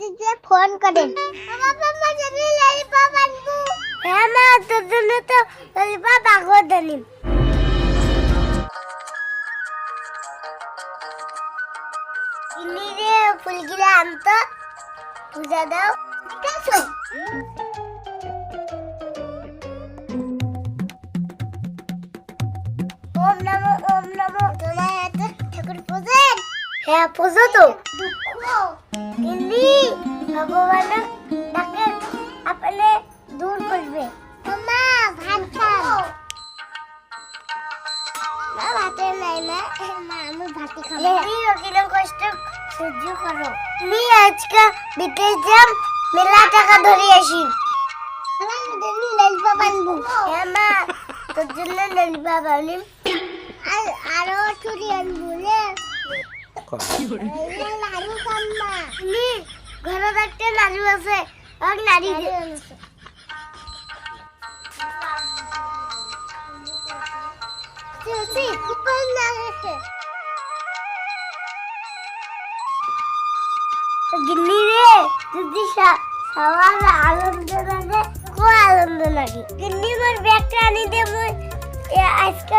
অতীতে ফোন করেন বাবা মা জানি ললিপপ আনব। হ্যাঁ মা, তোর জন্য তো ললিপপ আগো দেনিম রে ফুলগুলো আনতো। পূজা দাও। ঠিক আছে। হ্যাঁ পুজো তো। দিল্লি ভগবান ডাকে আপনি দূর করবে। মা ভাত খাও মা ভাতে নাই মা মা আমি ভাতে খাব। তুমি ওকিরম কষ্ট সহ্য করো। তুমি আজকে বিদেশ যাম মেলা টাকা ধরে আসি। ললিপপ আনব হ্যাঁ মা তোর জন্য ললিপপ আনিম আর আরও চুরি আনব রে। ঘরে একটা লাড়ু আছে লাগে গিন্নি রে যদি সবার আনন্দ লাগে খুব আনন্দ লাগে। গিন্নি মোর ব্যাগটা আনি দে আজকে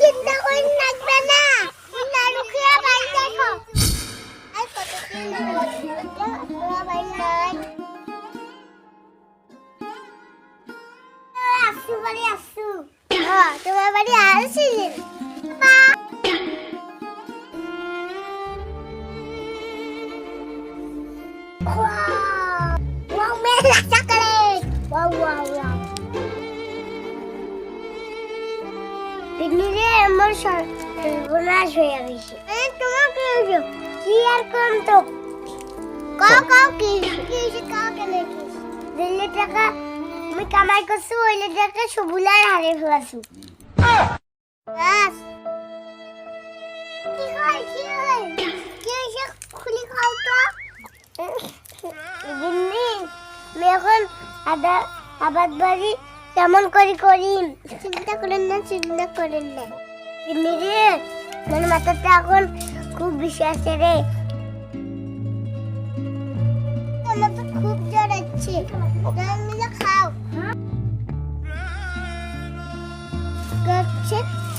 চিন্তা করে লাগবে না নাড়ু খেয়ে বাড়ি দেখো আই কত আসু বাড়ি আসু হ্যাঁ তোমার বাড়ি আসিস মা Wow! Wow, মেলা চকলেট! Wow, wow, wow! পিকনিকে আমার সর্বনাশ হয়ে তোমাকে কি আর কম তো? কাও কাও কি কাও কেন দিল্লি টাকা আমি কামাই করছি টাকা সবুলার হারে ফেলাছু আবাদ বাড়ি কেমন করি করি চিন্তা করেন না, চিন্তা করেন না। রে আমার মাথাটা এখন খুব বিশ্বাস রে। আমার তো খুব জ্বর আছে মিলে খাও।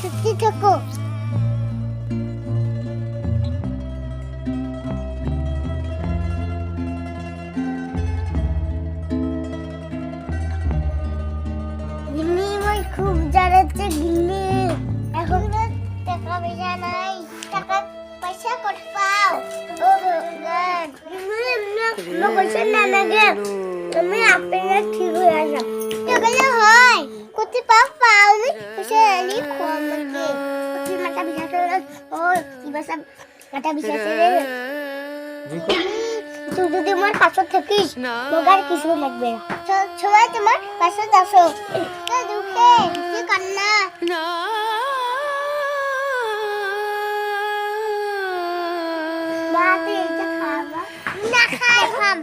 সত্যি থাকো। আমি আপনার ঠিক হয়ে আসলাম এগুলো হয় কোথায় পাও পাও নি এলি কম লাগে কোথায় মাথা বিষাস ও কি বাসা মাথা বিষাস রে তুই যদি আমার পাশে থাকিস তোর কিছু লাগবে না সবাই তোমার পাশে আসো এ দুঃখে কি কান্না মা তুই এটা খাবা না খাই খাম